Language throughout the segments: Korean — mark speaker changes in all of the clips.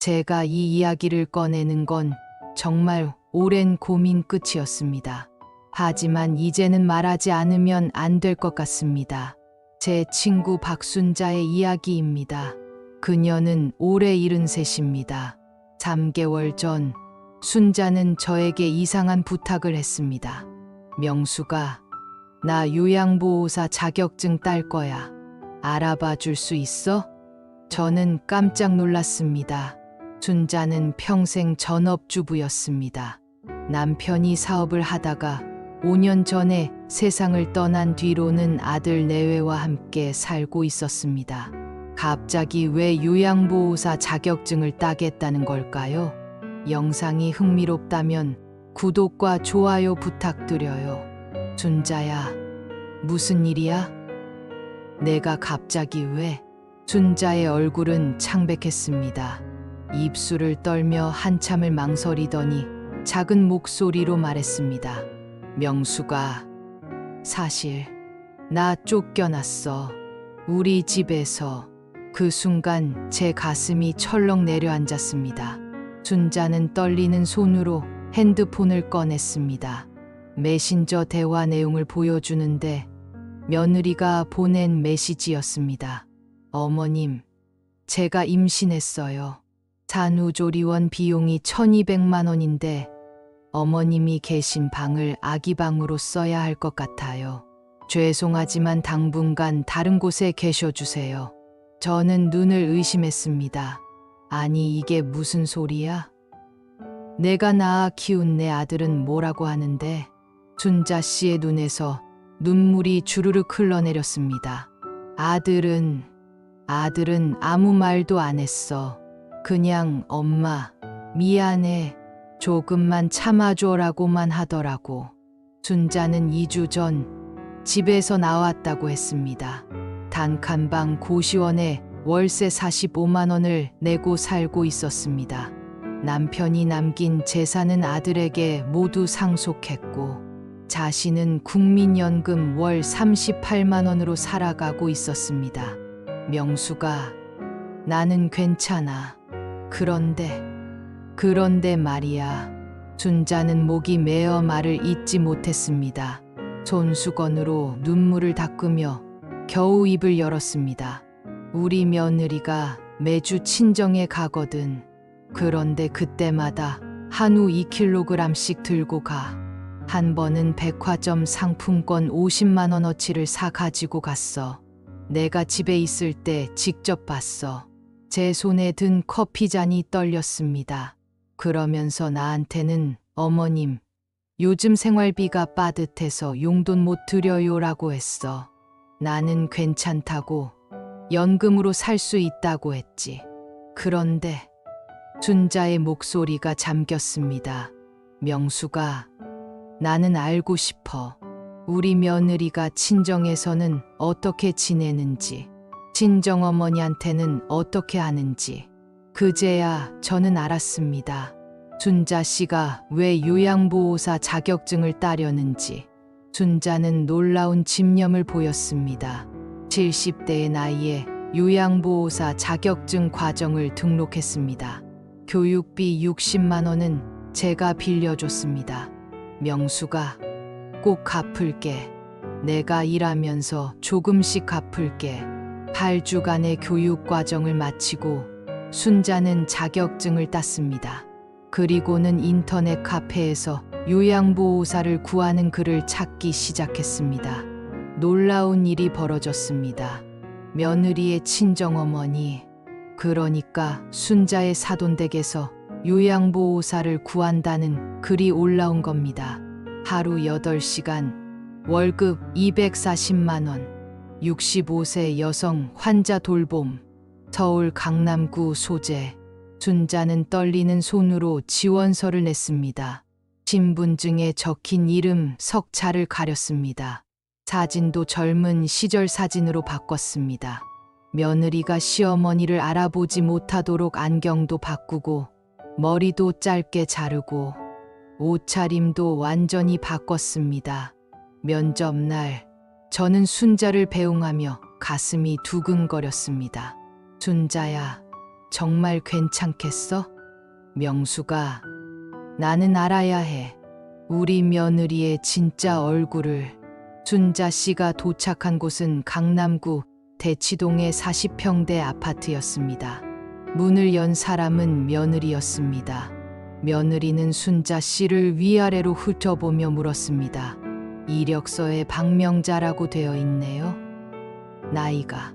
Speaker 1: 제가 이 이야기를 꺼내는 건 정말 오랜 고민 끝이었습니다. 하지만 이제는 말하지 않으면 안 될 것 같습니다. 제 친구 박순자의 이야기입니다. 그녀는 올해 73입니다. 3개월 전 순자는 저에게 이상한 부탁을 했습니다. 명수가 나 요양보호사 자격증 딸 거야. 알아봐 줄 수 있어? 저는 깜짝 놀랐습니다. 순자는 평생 전업주부였습니다. 남편이 사업을 하다가 5년 전에 세상을 떠난 뒤로는 아들 내외와 함께 살고 있었습니다. 갑자기 왜 요양보호사 자격증을 따겠다는 걸까요? 영상이 흥미롭다면 구독과 좋아요 부탁드려요. 순자야, 무슨 일이야? 내가 갑자기 왜? 순자의 얼굴은 창백했습니다. 입술을 떨며 한참을 망설이더니 작은 목소리로 말했습니다. 명수가 사실 나 쫓겨났어. 우리 집에서 그 순간 제 가슴이 철렁 내려앉았습니다. 순자는 떨리는 손으로 핸드폰을 꺼냈습니다. 메신저 대화 내용을 보여주는데 며느리가 보낸 메시지였습니다. 어머님, 제가 임신했어요. 산후조리원 비용이 1200만 원인데 어머님이 계신 방을 아기 방으로 써야 할 것 같아요. 죄송하지만 당분간 다른 곳에 계셔 주세요. 저는 눈을 의심했습니다. 아니, 이게 무슨 소리야? 내가 낳아 키운 내 아들은 뭐라고 하는데 순자 씨의 눈에서 눈물이 주르륵 흘러내렸습니다. 아들은 아들은 아무 말도 안 했어. 그냥 엄마 미안해 조금만 참아줘라고만 하더라고. 순자는 2주 전 집에서 나왔다고 했습니다. 단칸방 고시원에 월세 45만 원을 내고 살고 있었습니다. 남편이 남긴 재산은 아들에게 모두 상속했고 자신은 국민연금 월 38만 원으로 살아가고 있었습니다. 명수가 나는 괜찮아. 그런데 그런데 말이야. 순자는 목이 메어 말을 잇지 못했습니다. 손수건으로 눈물을 닦으며 겨우 입을 열었습니다. 우리 며느리가 매주 친정에 가거든. 그런데 그때마다 한우 2kg씩 들고 가. 한 번은 백화점 상품권 50만 원어치를 사 가지고 갔어. 내가 집에 있을 때 직접 봤어. 제 손에 든 커피 잔이 떨렸습니다. 그러면서 나한테는 어머님, 요즘 생활비가 빠듯해서 용돈 못 드려요라고 했어. 나는 괜찮다고 연금으로 살 수 있다고 했지. 그런데 순자의 목소리가 잠겼습니다. 명수가 나는 알고 싶어. 우리 며느리가 친정에서는 어떻게 지내는지, 친정 어머니한테는 어떻게 하는지. 그제야 저는 알았습니다. 순자 씨가 왜 요양보호사 자격증을 따려는지. 순자는 놀라운 집념을 보였습니다. 70대의 나이에 요양보호사 자격증 과정을 등록했습니다. 교육비 60만 원은 제가 빌려줬습니다. 명수가 꼭 갚을게. 내가 일하면서 조금씩 갚을게. 8주간의 교육 과정을 마치고 순자는 자격증을 땄습니다. 그리고는 인터넷 카페에서 요양보호사를 구하는 글을 찾기 시작했습니다. 놀라운 일이 벌어졌습니다. 며느리의 친정어머니, 그러니까 순자의 사돈댁에서 요양보호사를 구한다는 글이 올라온 겁니다. 하루 8시간, 월급 240만원, 65세 여성 환자 돌봄, 서울 강남구 소재. 순자는 떨리는 손으로 지원서를 냈습니다. 신분증에 적힌 이름, 석차를 가렸습니다. 사진도 젊은 시절 사진으로 바꿨습니다. 며느리가 시어머니를 알아보지 못하도록 안경도 바꾸고 머리도 짧게 자르고 옷차림도 완전히 바꿨습니다. 면접 날 저는 순자를 배웅하며 가슴이 두근거렸습니다. 순자야, 정말 괜찮겠어? 명수가 나는 알아야 해. 우리 며느리의 진짜 얼굴을. 순자 씨가 도착한 곳은 강남구 대치동의 40평대 아파트였습니다. 문을 연 사람은 며느리였습니다. 며느리는 순자 씨를 위아래로 훑어보며 물었습니다. 이력서에 박명자라고 되어 있네요. 나이가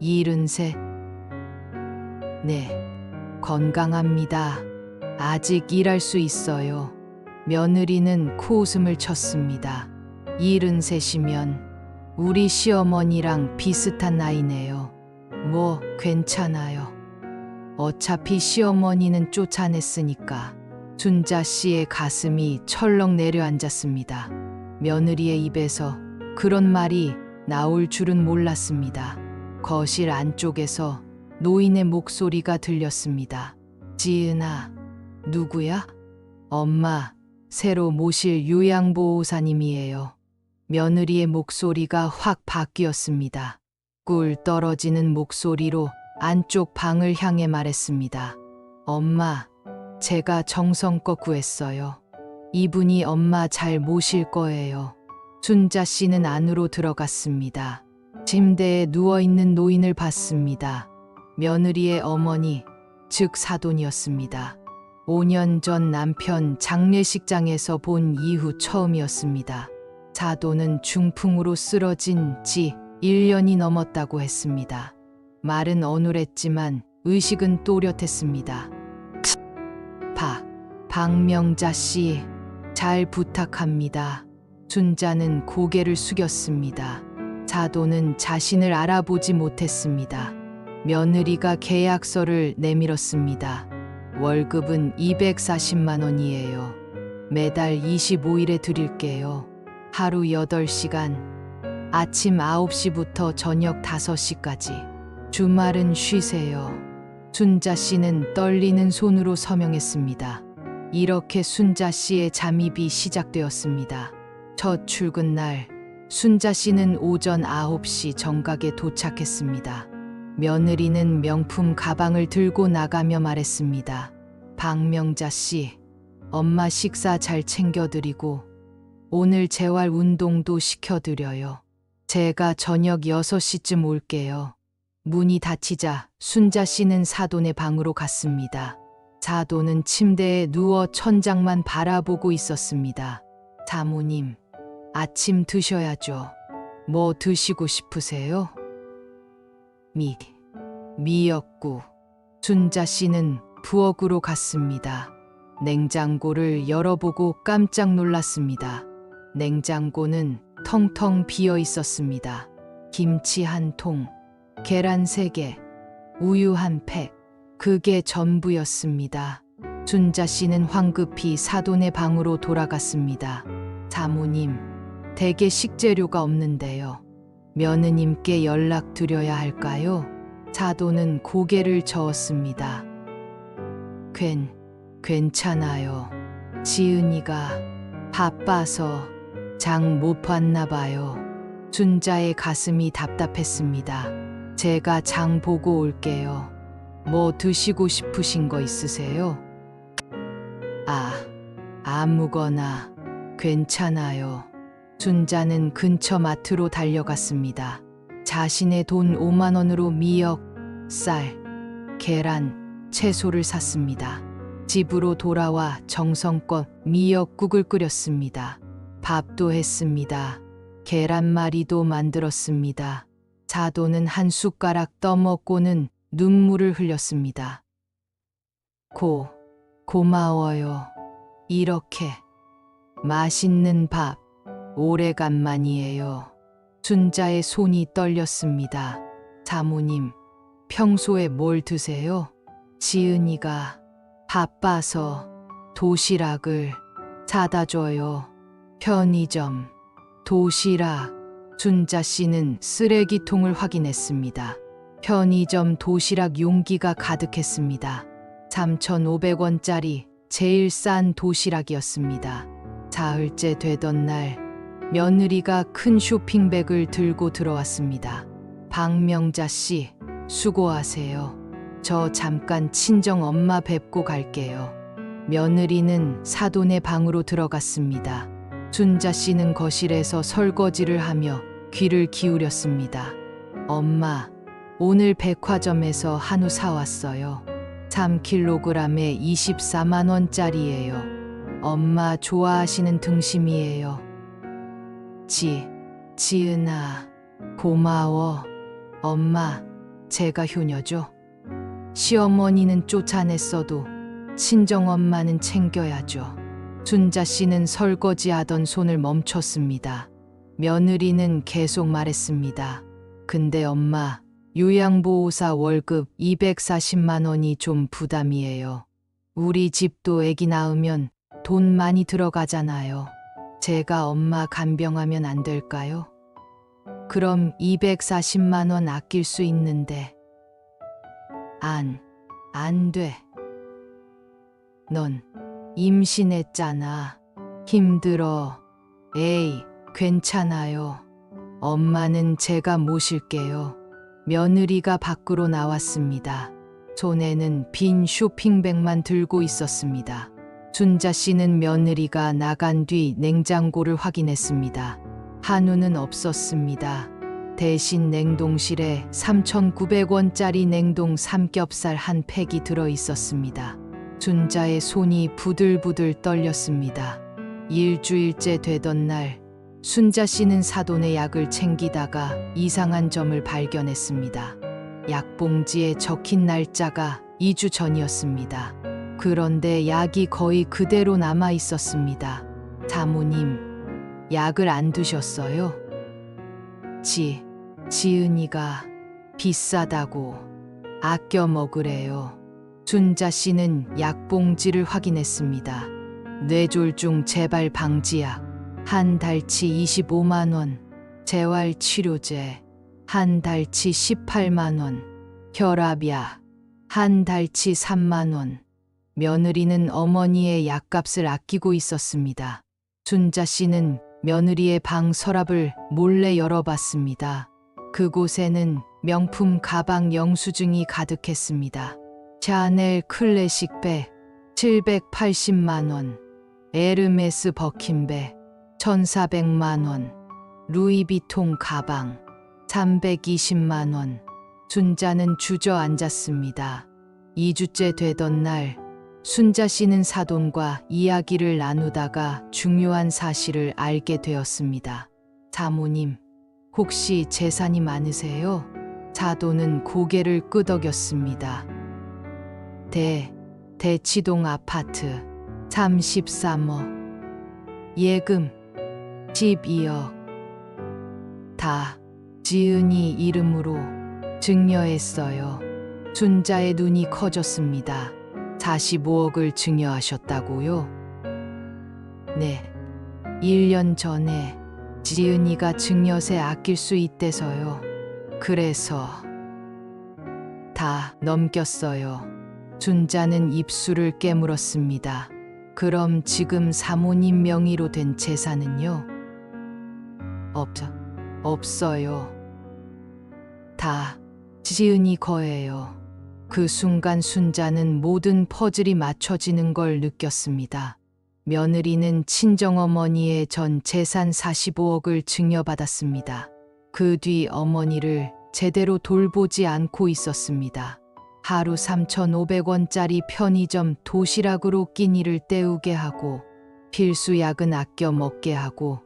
Speaker 1: 73. 네, 건강합니다. 아직 일할 수 있어요. 며느리는 코웃음을 쳤습니다. 73이면 우리 시어머니랑 비슷한 나이네요. 뭐, 괜찮아요. 어차피 시어머니는 쫓아냈으니까. 순자 씨의 가슴이 철렁 내려앉았습니다. 며느리의 입에서 그런 말이 나올 줄은 몰랐습니다. 거실 안쪽에서 노인의 목소리가 들렸습니다. 지은아, 누구야? 엄마, 새로 모실 요양보호사님이에요. 며느리의 목소리가 확 바뀌었습니다. 꿀 떨어지는 목소리로 안쪽 방을 향해 말했습니다. 엄마, 제가 정성껏 구했어요. 이분이 엄마 잘 모실 거예요. 순자 씨는 안으로 들어갔습니다. 침대에 누워있는 노인을 봤습니다. 며느리의 어머니, 즉 사돈이었습니다. 5년 전 남편 장례식장에서 본 이후 처음이었습니다. 사돈은 중풍으로 쓰러진 지 1년이 넘었다고 했습니다. 말은 어눌했지만 의식은 또렷했습니다. 박, 박명자 씨, 잘 부탁합니다. 순자는 고개를 숙였습니다. 사돈은 자신을 알아보지 못했습니다. 며느리가 계약서를 내밀었습니다. 월급은 240만 원이에요. 매달 25일에 드릴게요. 하루 8시간. 아침 9시부터 저녁 5시까지. 주말은 쉬세요. 순자 씨는 떨리는 손으로 서명했습니다. 이렇게 순자 씨의 잠입이 시작되었습니다. 첫 출근 날, 순자 씨는 오전 9시 정각에 도착했습니다. 며느리는 명품 가방을 들고 나가며 말했습니다. 박명자 씨, 엄마 식사 잘 챙겨드리고 오늘 재활 운동도 시켜드려요. 제가 저녁 6시쯤 올게요. 문이 닫히자 순자 씨는 사돈의 방으로 갔습니다. 사돈은 침대에 누워 천장만 바라보고 있었습니다. 사모님, 아침 드셔야죠. 뭐 드시고 싶으세요? 미, 미역국. 순자 씨는 부엌으로 갔습니다. 냉장고를 열어보고 깜짝 놀랐습니다. 냉장고는 텅텅 비어 있었습니다. 김치 한 통, 계란 세 개, 우유 한 팩. 그게 전부였습니다. 순자 씨는 황급히 사돈의 방으로 돌아갔습니다. 사모님, 대게 식재료가 없는데요. 며느님께 연락드려야 할까요? 사돈은 고개를 저었습니다. 괜, 괜찮아요. 지은이가 바빠서 장 못 봤나 봐요. 순자의 가슴이 답답했습니다. 제가 장 보고 올게요. 뭐 드시고 싶으신 거 있으세요? 아, 아무거나 괜찮아요. 순자는 근처 마트로 달려갔습니다. 자신의 돈 5만 원으로 미역, 쌀, 계란, 채소를 샀습니다. 집으로 돌아와 정성껏 미역국을 끓였습니다. 밥도 했습니다. 계란말이도 만들었습니다. 사돈은 한 숟가락 떠먹고는 눈물을 흘렸습니다. 고, 고마워요. 이렇게 맛있는 밥, 오래간만이에요. 순자의 손이 떨렸습니다. 사모님, 평소에 뭘 드세요? 지은이가 바빠서 도시락을 사다 줘요. 편의점, 도시락. 순자 씨는 쓰레기통을 확인했습니다. 편의점 도시락 용기가 가득했습니다. 3,500원짜리 제일 싼 도시락이었습니다. 사흘째 되던 날, 며느리가 큰 쇼핑백을 들고 들어왔습니다. 박명자 씨, 수고하세요. 저 잠깐 친정 엄마 뵙고 갈게요. 며느리는 사돈의 방으로 들어갔습니다. 준자 씨는 거실에서 설거지를 하며 귀를 기울였습니다. 엄마, 오늘 백화점에서 한우 사왔어요. 3kg에 24만 원짜리예요. 엄마 좋아하시는 등심이에요. 지, 지은아, 고마워. 엄마, 제가 효녀죠. 시어머니는 쫓아냈어도 친정엄마는 챙겨야죠. 준자 씨는 설거지하던 손을 멈췄습니다. 며느리는 계속 말했습니다. 근데 엄마, 요양보호사 월급 240만 원이 좀 부담이에요. 우리 집도 애기 낳으면 돈 많이 들어가잖아요. 제가 엄마 간병하면 안 될까요? 그럼 240만 원 아낄 수 있는데. 안, 안 돼. 넌 임신했잖아. 힘들어. 에이, 괜찮아요. 엄마는 제가 모실게요. 며느리가 밖으로 나왔습니다. 손에는 빈 쇼핑백만 들고 있었습니다. 준자 씨는 며느리가 나간 뒤 냉장고를 확인했습니다. 한우는 없었습니다. 대신 냉동실에 3,900원짜리 냉동 삼겹살 한 팩이 들어 있었습니다. 준자의 손이 부들부들 떨렸습니다. 일주일째 되던 날, 순자 씨는 사돈의 약을 챙기다가 이상한 점을 발견했습니다. 약봉지에 적힌 날짜가 2주 전이었습니다. 그런데 약이 거의 그대로 남아 있었습니다. 사모님, 약을 안 드셨어요? 지, 지은이가 비싸다고 아껴 먹으래요. 준자 씨는 약봉지를 확인했습니다. 뇌졸중 재발 방지약, 한 달치 25만 원, 재활 치료제, 한 달치 18만원, 혈압약, 한 달치 3만 원. 며느리는 어머니의 약값을 아끼고 있었습니다. 준자 씨는 며느리의 방 서랍을 몰래 열어봤습니다. 그곳에는 명품 가방 영수증이 가득했습니다. 샤넬 클래식 백 780만 원, 에르메스 버킨백 1400만 원, 루이비통 가방 320만 원. 순자는 주저앉았습니다. 2주째 되던 날, 순자 씨는 사돈과 이야기를 나누다가 중요한 사실을 알게 되었습니다. 사모님, 혹시 재산이 많으세요? 사돈은 고개를 끄덕였습니다. 대, 대치동 아파트 33호. 예금 12억. 다 지은이 이름으로 증여했어요. 순자의 눈이 커졌습니다. 45억을 증여하셨다고요? 네. 1년 전에 지은이가 증여세 아낄 수 있대서요. 그래서 다 넘겼어요. 준자는 입술을 깨물었습니다. 그럼 지금 사모님 명의로 된 재산은요? 없, 없어요. 다 지은이 거예요. 그 순간 순자는 모든 퍼즐이 맞춰지는 걸 느꼈습니다. 며느리는 친정어머니의 전 재산 45억을 증여받았습니다. 그 뒤 어머니를 제대로 돌보지 않고 있었습니다. 하루 3,500원짜리 편의점 도시락으로 끼니를 때우게 하고 필수 약은 아껴 먹게 하고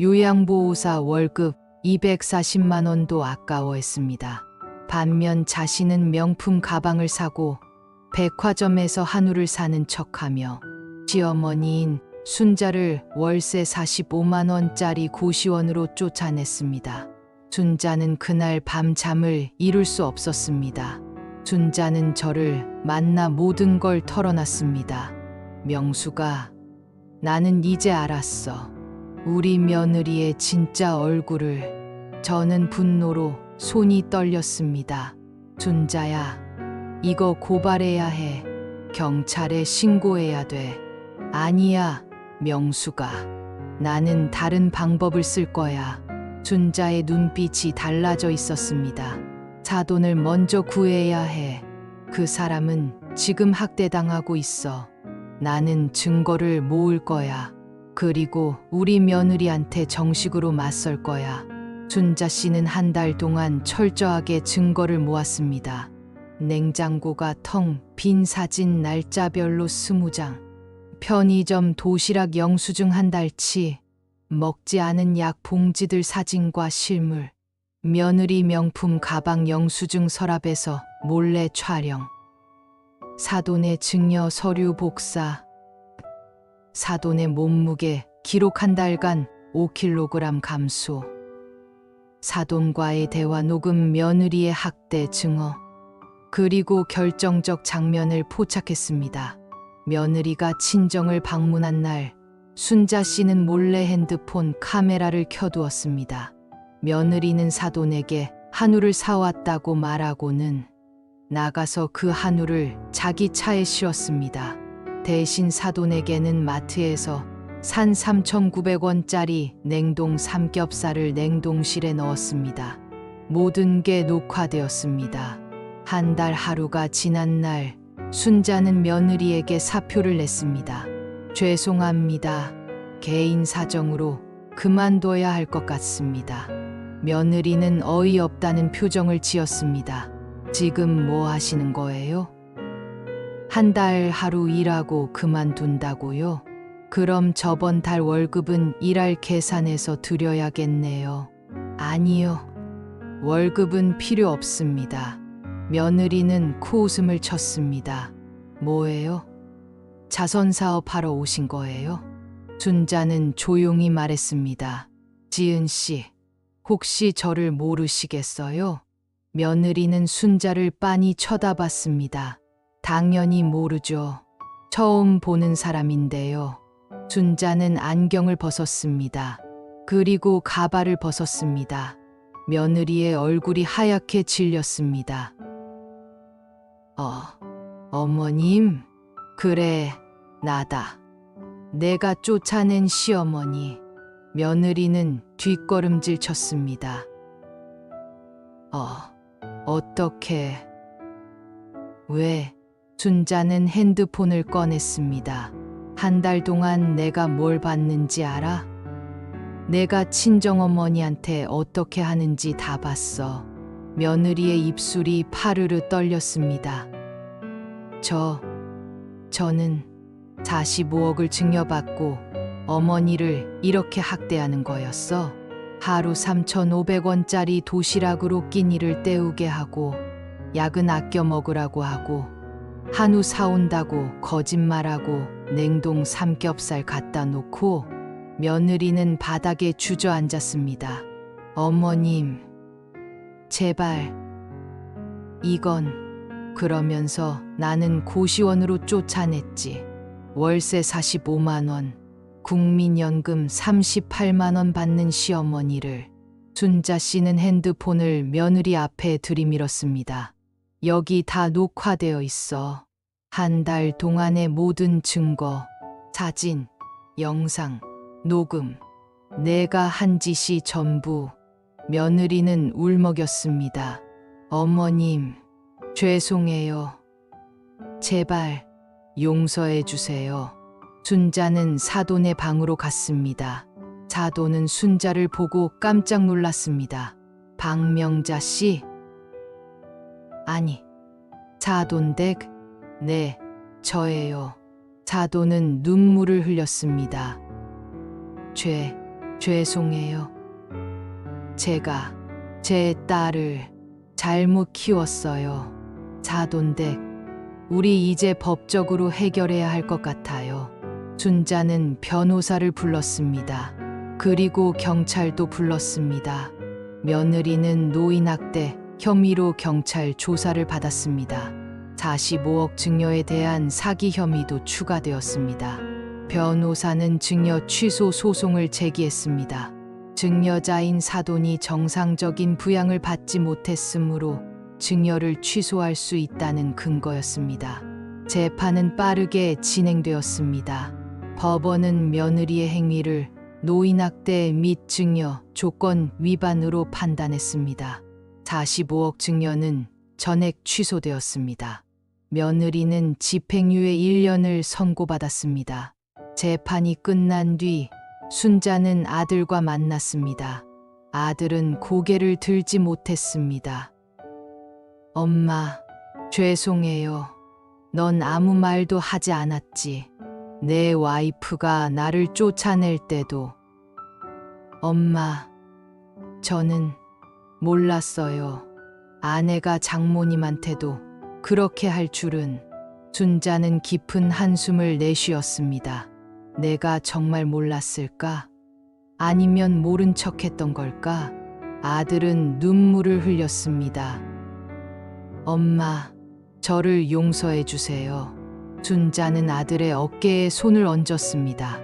Speaker 1: 요양보호사 월급 240만 원도 아까워했습니다. 반면 자신은 명품 가방을 사고 백화점에서 한우를 사는 척하며 시어머니인 순자를 월세 45만 원짜리 고시원으로 쫓아냈습니다. 순자는 그날 밤 잠을 이룰 수 없었습니다. 순자는 저를 만나 모든 걸 털어놨습니다. 명수가 나는 이제 알았어. 우리 며느리의 진짜 얼굴을 저는 분노로 손이 떨렸습니다. 준자야, 이거 고발해야 해. 경찰에 신고해야 돼. 아니야, 명수가. 나는 다른 방법을 쓸 거야. 준자의 눈빛이 달라져 있었습니다. 사돈을 먼저 구해야 해. 그 사람은 지금 학대당하고 있어. 나는 증거를 모을 거야. 그리고 우리 며느리한테 정식으로 맞설 거야. 준자 씨는 한 달 동안 철저하게 증거를 모았습니다. 냉장고가 텅 빈 사진 날짜별로 스무 장. 편의점 도시락 영수증 한 달치. 먹지 않은 약 봉지들 사진과 실물. 며느리 명품 가방 영수증 서랍에서 몰래 촬영. 사돈의 증여 서류 복사. 사돈의 몸무게 기록 한 달간 5kg 감소. 사돈과의 대화 녹음 며느리의 학대 증언. 그리고 결정적 장면을 포착했습니다. 며느리가 친정을 방문한 날, 순자 씨는 몰래 핸드폰 카메라를 켜두었습니다. 며느리는 사돈에게 한우를 사왔다고 말하고는 나가서 그 한우를 자기 차에 씌웠습니다. 대신 사돈에게는 마트에서 산 3,900원짜리 냉동 삼겹살을 냉동실에 넣었습니다. 모든 게 녹화되었습니다. 한 달 하루가 지난 날, 순자는 며느리에게 사표를 냈습니다. 죄송합니다. 개인 사정으로 그만둬야 할 것 같습니다. 며느리는 어이없다는 표정을 지었습니다. 지금 뭐 하시는 거예요? 한 달 하루 일하고 그만둔다고요? 그럼 저번 달 월급은 일할 계산해서 드려야겠네요. 아니요. 월급은 필요 없습니다. 며느리는 코웃음을 쳤습니다. 뭐예요? 자선 사업 하러 오신 거예요? 준자는 조용히 말했습니다. 지은 씨, 혹시 저를 모르시겠어요? 며느리는 순자를 빤히 쳐다봤습니다. 당연히 모르죠. 처음 보는 사람인데요. 순자는 안경을 벗었습니다. 그리고 가발을 벗었습니다. 며느리의 얼굴이 하얗게 질렸습니다. 어, 어머님, 그래, 나다. 내가 쫓아낸 시어머니. 며느리는 뒷걸음질 쳤습니다. 어, 어떻게. 왜? 순자는 핸드폰을 꺼냈습니다. 한 달 동안 내가 뭘 봤는지 알아? 내가 친정어머니한테 어떻게 하는지 다 봤어. 며느리의 입술이 파르르 떨렸습니다. 저, 저는 45억을 증여받고 어머니를 이렇게 학대하는 거였어. 하루 3,500원짜리 도시락으로 끼니를 때우게 하고 약은 아껴 먹으라고 하고 한우 사온다고 거짓말하고 냉동 삼겹살 갖다 놓고 며느리는 바닥에 주저앉았습니다. 어머님, 제발, 이건, 그러면서 나는 고시원으로 쫓아냈지. 월세 45만원, 국민연금 38만원 받는 시어머니를. 순자 씨는 핸드폰을 며느리 앞에 들이밀었습니다. 여기 다 녹화되어 있어. 한 달 동안의 모든 증거, 사진, 영상, 녹음. 내가 한 짓이 전부. 며느리는 울먹였습니다. 어머님, 죄송해요. 제발 용서해 주세요. 순자는 사돈의 방으로 갔습니다. 사돈은 순자를 보고 깜짝 놀랐습니다. 박명자 씨? 아니, 사돈댁? 네, 저예요. 사돈은 눈물을 흘렸습니다. 죄, 죄송해요. 제가 제 딸을 잘못 키웠어요. 사돈댁, 우리 이제 법적으로 해결해야 할 것 같아요. 순자는 변호사를 불렀습니다. 그리고 경찰도 불렀습니다. 며느리는 노인학대 혐의로 경찰 조사를 받았습니다. 45억 증여에 대한 사기 혐의도 추가되었습니다. 변호사는 증여 취소 소송을 제기했습니다. 증여자인 사돈이 정상적인 부양을 받지 못했으므로 증여를 취소할 수 있다는 근거였습니다. 재판은 빠르게 진행되었습니다. 법원은 며느리의 행위를 노인학대 및 증여 조건 위반으로 판단했습니다. 45억 증여는 전액 취소되었습니다. 며느리는 집행유예 1년을 선고받았습니다. 재판이 끝난 뒤 순자는 아들과 만났습니다. 아들은 고개를 들지 못했습니다. 엄마, 죄송해요. 넌 아무 말도 하지 않았지. 내 와이프가 나를 쫓아낼 때도. 엄마, 저는 몰랐어요. 아내가 장모님한테도 그렇게 할 줄은. 순자는 깊은 한숨을 내쉬었습니다. 내가 정말 몰랐을까? 아니면 모른 척 했던 걸까? 아들은 눈물을 흘렸습니다. 엄마, 저를 용서해 주세요. 순자는 아들의 어깨에 손을 얹었습니다.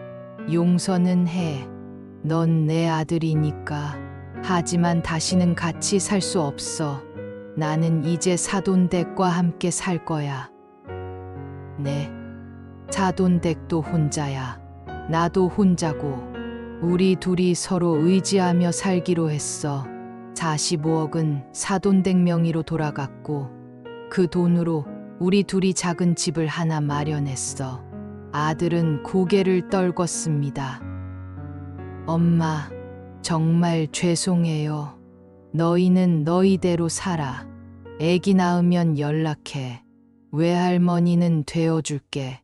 Speaker 1: 용서는 해. 넌 내 아들이니까. 하지만 다시는 같이 살 수 없어. 나는 이제 사돈댁과 함께 살 거야. 네. 사돈댁도 혼자야. 나도 혼자고. 우리 둘이 서로 의지하며 살기로 했어. 45억은 사돈댁 명의로 돌아갔고 그 돈으로 우리 둘이 작은 집을 하나 마련했어. 아들은 고개를 떨궜습니다. 엄마, 정말 죄송해요. 너희는 너희대로 살아. 애기 낳으면 연락해. 외할머니는 되어줄게.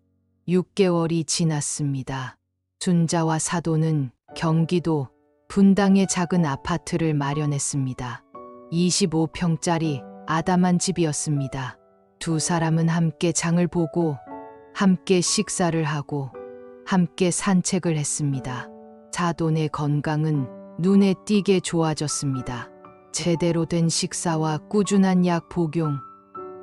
Speaker 1: 6개월이 지났습니다. 순자와 사도는 경기도 분당의 작은 아파트를 마련했습니다. 25평짜리 아담한 집이었습니다. 두 사람은 함께 장을 보고 함께 식사를 하고 함께 산책을 했습니다. 사돈의 건강은 눈에 띄게 좋아졌습니다. 제대로 된 식사와 꾸준한 약 복용,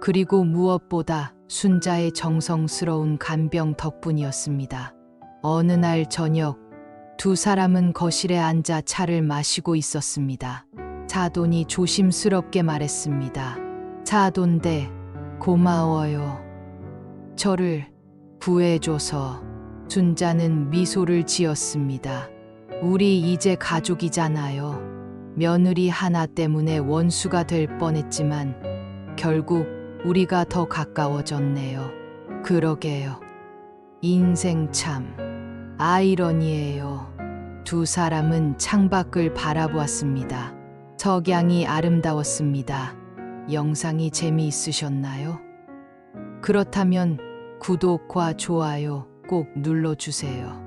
Speaker 1: 그리고 무엇보다 순자의 정성스러운 간병 덕분이었습니다. 어느 날 저녁, 두 사람은 거실에 앉아 차를 마시고 있었습니다. 사돈이 조심스럽게 말했습니다. 사돈대, 고마워요. 저를 구해줘서 순자는 미소를 지었습니다. 우리 이제 가족이잖아요. 며느리 하나 때문에 원수가 될 뻔했지만 결국 우리가 더 가까워졌네요. 그러게요. 인생 참 아이러니예요. 두 사람은 창밖을 바라보았습니다. 석양이 아름다웠습니다. 영상이 재미있으셨나요? 그렇다면 구독과 좋아요 꼭 눌러주세요.